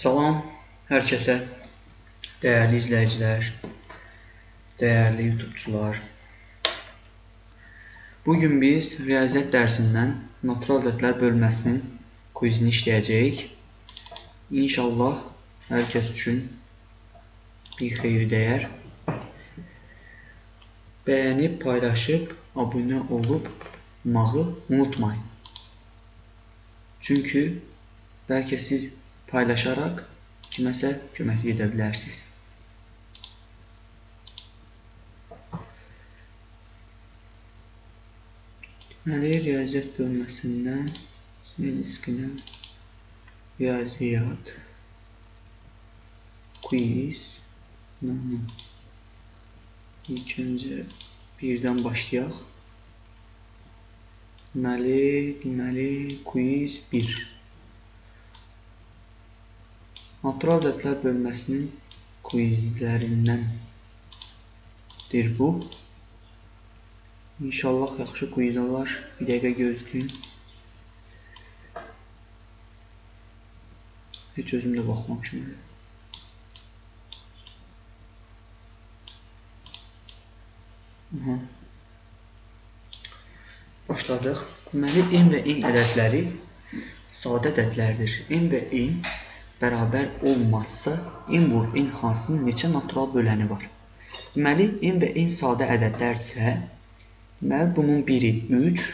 Salam hər kəsə, dəyərli izləyicilər, dəyərli YouTubeçular. Bu gün biz riyaziyyat dərsindən natural ədədlər bölməsinin quizini işləyəcəyik. İnşallah hər kəs üçün bir xeyri dəyər. Bəyənib, paylaşıb, abunə olub mağı unutmayın. Çünki bəlkə siz paylaşaraq kiməsə kömək edə bilərsiniz. Deməli, riyaziyyat bölməsindən diskinə riyaziyyat quiz nano ilk öncə birdən başlayaq. Deməli, deməli quiz 1 Natural ədədlər bölməsinin quizlərindəndir bu. İnşallah yaxşı quiz olar. Bir dəqiqə gözləyin. Heç özüm də baxmamışım. Aha. Başladıq. Deməli, n və n ədədləri sadə ədədlərdir. n və n bərabər olmazsa n vur n hansının neçə natural böləni var? Deməli, n və n sadə ədədlərdirsə, deməli, bunun biri 3,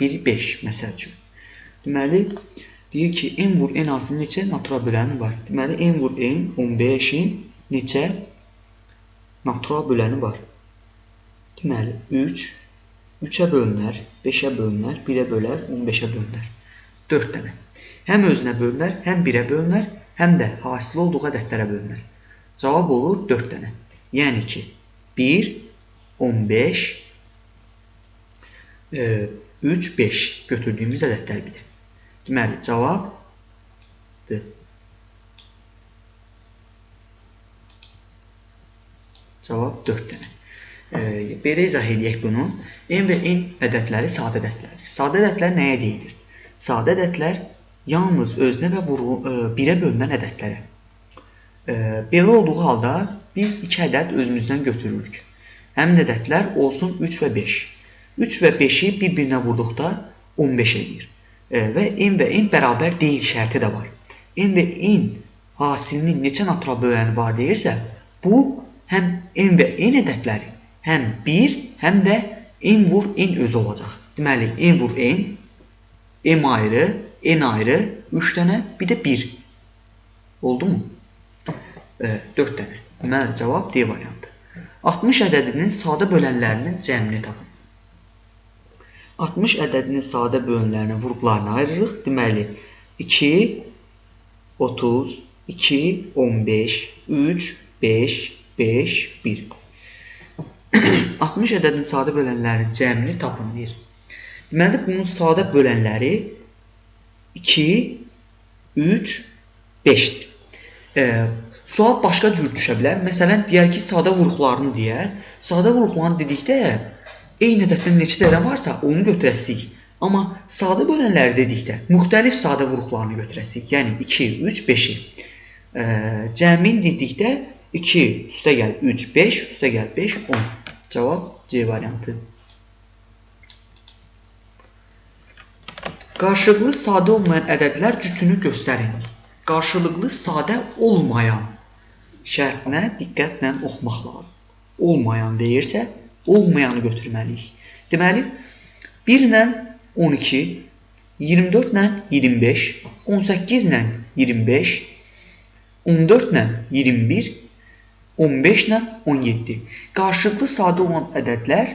biri 5, məsəl üçün. Deməli, deyir ki, n vur n hansının neçə natural böləni var? Deməli, n vur n 15-in neçə natural böləni var? Deməli, 3, 3-ə bölünər, 5-ə bölünər, 1-ə bölər, 15-ə bölünər. 4 dənə. Həm özünə bölünər, həm 1-ə bölünər, həm də hasil olduğu ədədlərə bölünər. Cavab olur 4 dənə. Yəni ki, 1, 15, 3, 5 götürdüyümüz ədədlər bilir. Deməli, cavabdır. Cavab 4 dənə. E, belə izah edək bunu. N və N ədədləri sadə ədədlərdir. Sadə ədədlər nəyə deyilir? Sadə ədədlər yalnız özünə və vurğu, ə, e, birə bölünən ədədlərə. Ə, e, belə olduğu halda biz iki ədəd özümüzdən götürürük. Həmin ədədlər olsun 3 və 5. 3 və 5-i bir-birinə vurduqda 15 edir. E, və n və n bərabər deyil şərti də var. n və n hasilinin neçə natural böləni var deyirsə, bu həm n və n ədədləri həm 1, həm də n vur n özü olacaq. Deməli, n vur n M ayrı, N ayrı, 3 dənə, bir də 1. Oldu mu? E, 4 dənə. Deməli, cavab D variantı. 60 ədədinin sadə bölənlərinin cəmini tapın. 60 ədədinin sadə bölənlərinin vurğularını ayırırıq. Deməli, 2, 30, 2, 15, 3, 5, 5, 1. 60 ədədinin sadə bölənlərinin cəmini tapın deyir. Deməli, bunun sadə bölənləri 2, 3, 5-dir. E, sual başqa cür düşə bilər. Məsələn, deyər ki, sadə vuruqlarını deyər. Sadə vuruqlarını dedikdə eyni ədəddən neçə dənə varsa, onu götürəsik. Amma sadə bölənləri dedikdə müxtəlif sadə vuruqlarını götürəsik. Yəni 2, 3, 5-i. E, cəmin dedikdə 2 üstə gəl 3, 5, üstə gəl 5, 10. Cavab C variantı. Qarşılıqlı sadə olmayan ədədlər cütünü göstərin. Qarşılıqlı sadə olmayan şərtinə diqqətlə oxumaq lazım. Olmayan deyirsə, olmayanı götürməliyik. Deməli, 1 ilə 12, 24 ilə 25, 18 ilə 25, 14 ilə 21, 15 ilə 17. Qarşılıqlı sadə olan ədədlər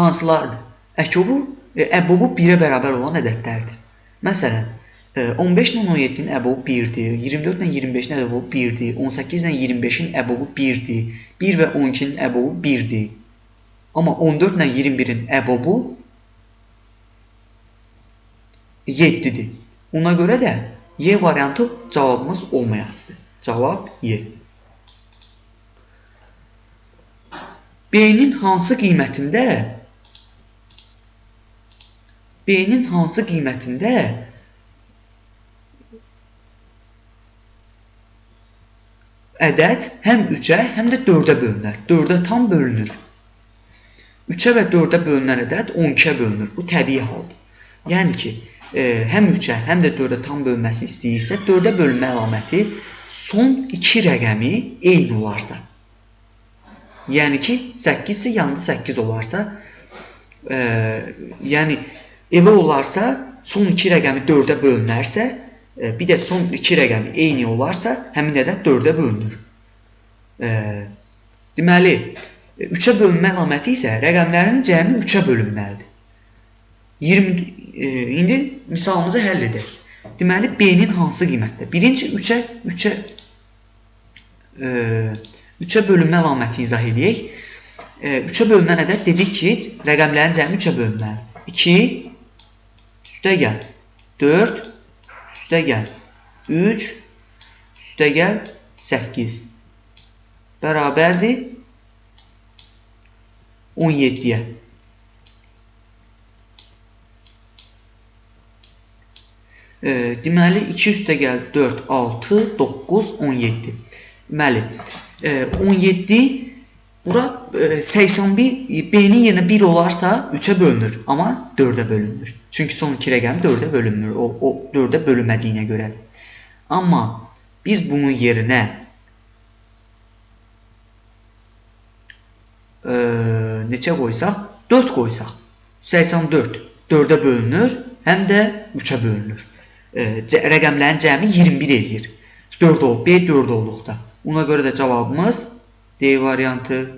hansılardır? Əkobu əbubu 1-ə bərabər olan ədədlərdir. Məsələn, 15 ilə 17-nin əbubu 1-dir, 24 ilə 25-in əbubu 1-dir, 18 ilə 25-in əbubu 1-dir, 1 və 12-nin əbubu 1-dir. Amma 14 ilə 21-in əbubu 7-dir. Ona görə də Y variantı cavabımız olmayasıdır. Cavab Y. B-nin hansı qiymətində B-nin hansı qiymətində ədəd həm 3-ə, həm də 4-ə bölünər. 4-ə tam bölünür. 3-ə və 4-ə bölünən ədəd 12-ə bölünür. Bu təbii haldır. Yəni ki, e, həm 3-ə, həm də 4-ə tam bölünməsini istəyirsə, 4-ə bölünmə əlaməti son 2 rəqəmi eyni olarsa. Yəni ki, 8 isə yanında 8 olarsa, e, yəni elə olarsa, son 2 rəqəmi 4-ə bölünərsə, e, bir də son 2 rəqəmi eyni olarsa, həmin ədəd 4-ə bölünür. E, deməli, 3-ə bölünmə əlaməti isə rəqəmlərin cəmi 3-ə bölünməlidir. 20 e, indi misalımızı həll edək. Deməli B-nin hansı qiymətdə? Birinci 3-ə 3-ə e, 3-ə bölünmə əlaməti izah eləyək. E, 3-ə bölünən ədəd dedik ki, rəqəmlərin cəmi 3-ə bölünməlidir. 2 üstə gəl. 4 üstə gəl. 3 üstə gəl. 8 bərabərdir. 17-yə. E, deməli 2 üstə gəl. 4, 6, 9, 17. Deməli e, 17 bura e, 81 B-nin yerinə 1 olarsa 3-ə bölünür, amma 4-ə bölünmür. Çünki son iki rəqəm 4-ə bölünmür. O, o 4-ə bölünmədiyinə görə. Amma biz bunun yerinə e, neçə qoysaq? 4 qoysaq. 84 4-ə bölünür, həm də 3-ə bölünür. E, rəqəmlərin cəmi 21 eləyir. 4 ol, B 4 olduqda. Ona görə də cavabımız D variantı.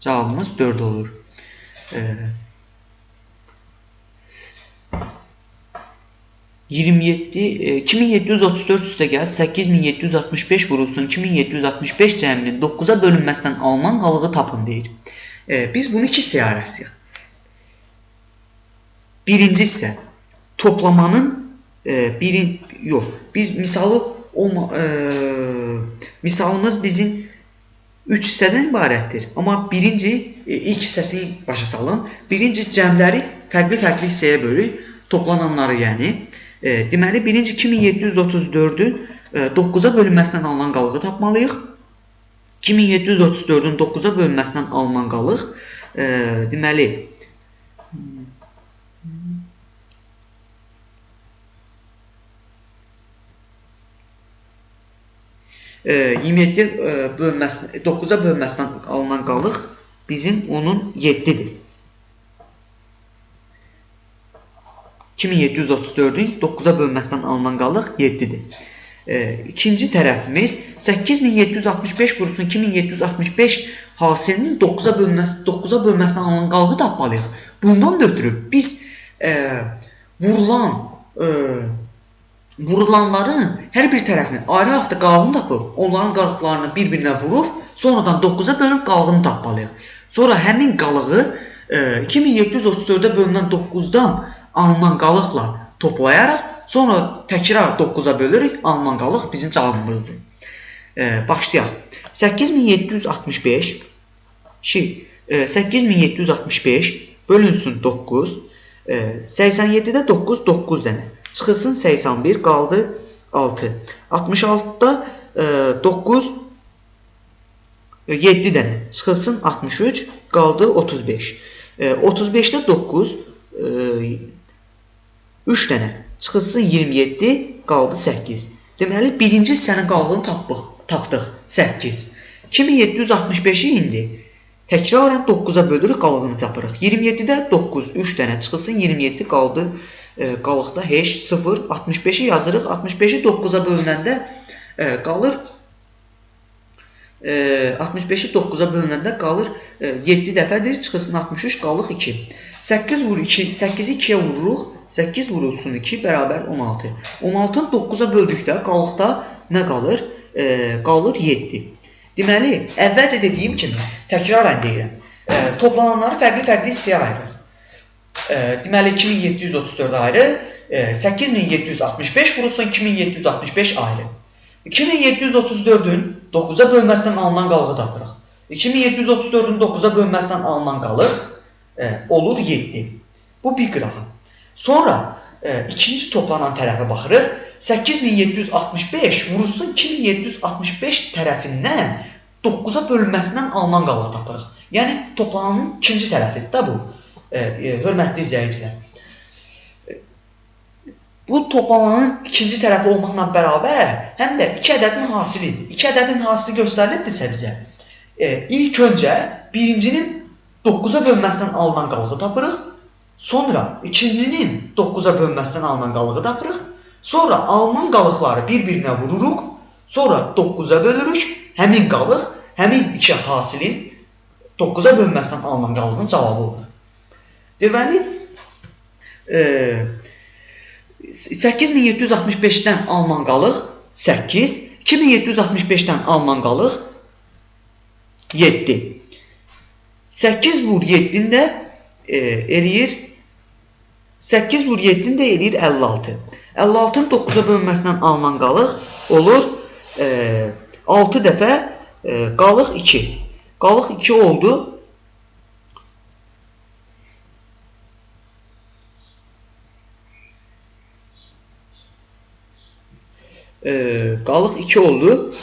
Cavabımız 4 olur. E, 27 e, 2734 üstə gəl 8765 vurulsun 2765 cəminin 9-a bölünməsindən alınan qalığı tapın deyir. E, biz bunu iki hissəyə ayıracağıq. Birinci hissə toplamanın e, birin yox. Biz misalı olma e, misalımız bizim 3 hissədən ibarətdir. Amma birinci e, ilk hissəsini başa salın. Birinci cəmləri fərqli-fərqli hissəyə bölürük. Toplananları yəni. E, deməli birinci 2734-ün e, 9-a bölünməsindən alınan qalığı tapmalıyıq. 2734-ün 9-a bölünməsindən alınan qalıq e, deməli e, 27 e, bölməsi 9-a bölməsindən alınan qalıq bizim onun 7-dir. 2734-ün 9-a bölməsindən alınan qalıq 7-dir. E, ikinci tərəfimiz 8765 vurulsun 2765 hasilinin 9-a bölməsi 9-a bölməsindən alınan qalığı tapmalıyıq. Bundan ötürü biz e, vurulan e, vurulanların hər bir tərəfini ayrı-ayrı qalığını tapıb, onların qalıqlarını bir-birinə vurub, sonradan 9-a bölüb qalığını tapmalıyıq. Sonra həmin qalığı e, 2734-ə bölünən 9-dan alınan qalıqla toplayaraq sonra təkrar 9-a bölürük, alınan qalıq bizim cavabımızdır. E, başlayaq. 8765 şey, e, 8765 bölünsün 9. E, 87-də 9 9 dənə. Çıxılsın 81 qaldı 6. 66-da e, 9 7 dənə. Çıxılsın 63 qaldı 35. E, 35-də 9 e, 3 dənə. Çıxılsın 27 qaldı 8. Deməli birinci hissənin qalığını tapdıq, tapdıq 8. 2765-i indi təkrarən 9-a bölürük, qalığını tapırıq. 27-də 9 3 dənə çıxılsın 27 qaldı e, qalıqda heç 0 65-i yazırıq. 65-i 9-a bölünəndə e, qalır e, 65-i 9-a bölünəndə qalır e, 7 dəfədir. Çıxılsın 63 qalıq 2. 8 vur 2, 8-i 2-yə vururuq. 8 vurulsun 2 bərabər 16. 16-nı 9-a böldükdə qalıqda nə qalır? E, qalır 7. Deməli, əvvəlcə dediyim kimi, təkrarən deyirəm, e, toplananları fərqli-fərqli hissəyə ayırırıq. Deməli, 2734 ayrı, e, 8765 vurulsun 2765 ayrı. 2734-ün 9-a bölməsindən alınan qalığı tapırıq. 2734-ün 9-a bölməsindən alınan qalıq e, olur 7. Bu bir qırağı. Sonra e, ikinci toplanan tərəfə baxırıq. 8765 vurulsa 2765 tərəfindən 9-a bölünməsindən alınan qalıq tapırıq. Yəni toplananın ikinci tərəfidir də bu. E, hörmətli izləyicilər. Bu toplananın ikinci tərəfi olmaqla bərabər həm də 2 ədədin hasilidir. 2 ədədin hasili göstərilirdisə bizə, e, ilk öncə birincinin 9-a bölünməsindən alınan qalığı tapırıq. Sonra ikincinin 9-a bölünməsindən alınan qalığı tapırıq. Sonra alınan qalıqları bir-birinə vururuq. Sonra 9-a bölürük. Həmin qalıq, həmin iki hasilin 9-a bölünməsindən alınan qalığın cavabı olur. Deməli, e, 8765-dən alınan qalıq 8, 2765-dən alınan qalıq 7. 8 vur 7-nin də e, eləyir 8 vur 7-nin də eləyir 56. 56-nın 9-a bölünməsindən alınan qalıq olur e, 6 dəfə e, qalıq 2. Qalıq 2 oldu. E, qalıq 2 oldu.